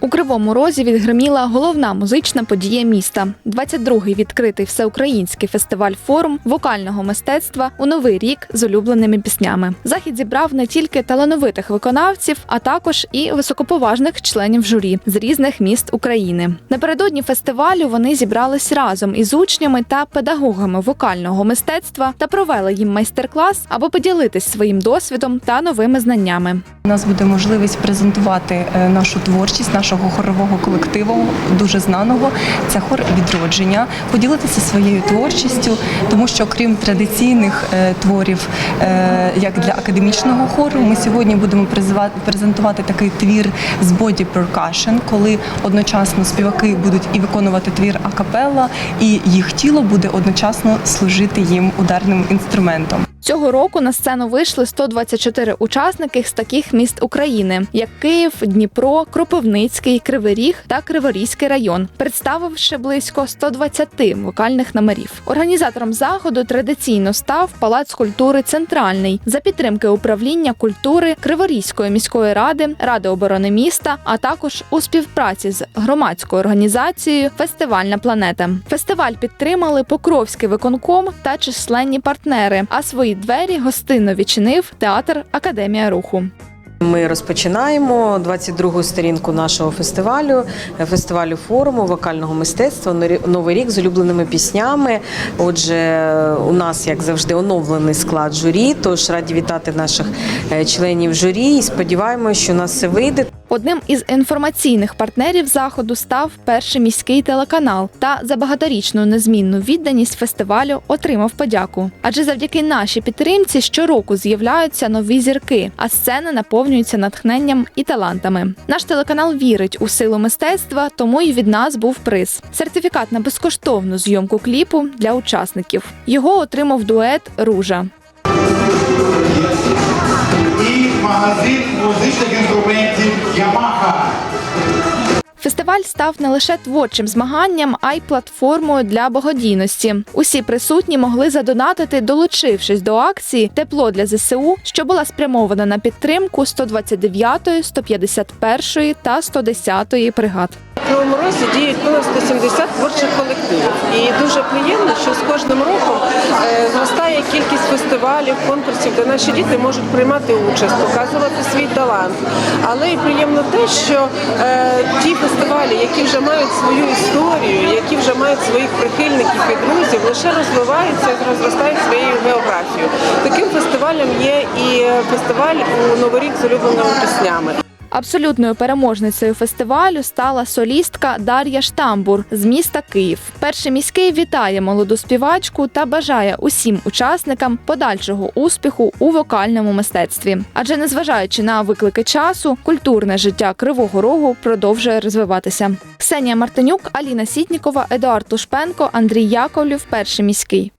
У Кривому Розі відгриміла головна музична подія міста. 22-й відкритий всеукраїнський фестиваль форум вокального мистецтва у новий рік з улюбленими піснями. Захід зібрав не тільки талановитих виконавців, а також і високоповажних членів журі з різних міст України. Напередодні фестивалю вони зібрались разом із учнями та педагогами вокального мистецтва та провели їм майстер-клас, аби поділитись своїм досвідом та новими знаннями. У нас буде можливість презентувати е, нашу творчість нашого хорового колективу, дуже знаного. Це хор відродження, поділитися своєю творчістю, тому що крім традиційних е, творів, е, як для академічного хору, ми сьогодні будемо презентувати такий твір з боді percussion, коли одночасно співаки будуть і виконувати твір акапелла, і їх тіло буде одночасно служити їм ударним інструментом. Цього року на сцену вийшли 124 учасники з таких міст України, як Київ, Дніпро, Кропивницький, Кривий Ріг та Криворізький район, представивши близько 120 вокальних номерів. Організатором заходу традиційно став Палац культури Центральний за підтримки управління культури Криворізької міської ради, Ради оборони міста, а також у співпраці з громадською організацією Фестивальна планета. Фестиваль підтримали Покровський виконком та численні партнери. А свої двері гостинно відчинив театр Академія руху. Ми розпочинаємо 22-гу сторінку нашого фестивалю, е, фестивалю форуму вокального мистецтва «Норі- Новий рік з улюбленими піснями. Отже, у нас, як завжди, оновлений склад журі. Тож раді вітати наших е, членів журі і сподіваємося, що у нас все вийде. Одним із інформаційних партнерів заходу став перший міський телеканал та за багаторічну незмінну відданість фестивалю отримав подяку. Адже завдяки нашій підтримці щороку з'являються нові зірки, а сцени наповнюються натхненням і талантами. Наш телеканал вірить у силу мистецтва, тому і від нас був приз сертифікат на безкоштовну зйомку кліпу для учасників. Його отримав дует Ружа. Магазин музичних інструментів Ямаха. Фестиваль став не лише творчим змаганням, а й платформою для благодійності. Усі присутні могли задонатити, долучившись до акції Тепло для ЗСУ, що була спрямована на підтримку 129-ї, 151-ї та 110-ї бригад. В Кривому Розі діють понад 170 творчих колективів. Що з кожним роком е, зростає кількість фестивалів, конкурсів, де наші діти можуть приймати участь, показувати свій талант. Але і приємно те, що е, ті фестивалі, які вже мають свою історію, які вже мають своїх прихильників і друзів, лише розвиваються і розростають своєю географією. Таким фестивалем є і фестиваль у Новий рік з улюбленими піснями. Абсолютною переможницею фестивалю стала солістка Дар'я Штамбур з міста Київ. Перший міський вітає молоду співачку та бажає усім учасникам подальшого успіху у вокальному мистецтві. Адже незважаючи на виклики часу, культурне життя Кривого Рогу продовжує розвиватися. Ксенія Мартинюк, Аліна Сітнікова, Едуард Тушпенко, Андрій Яковлів, перший міський.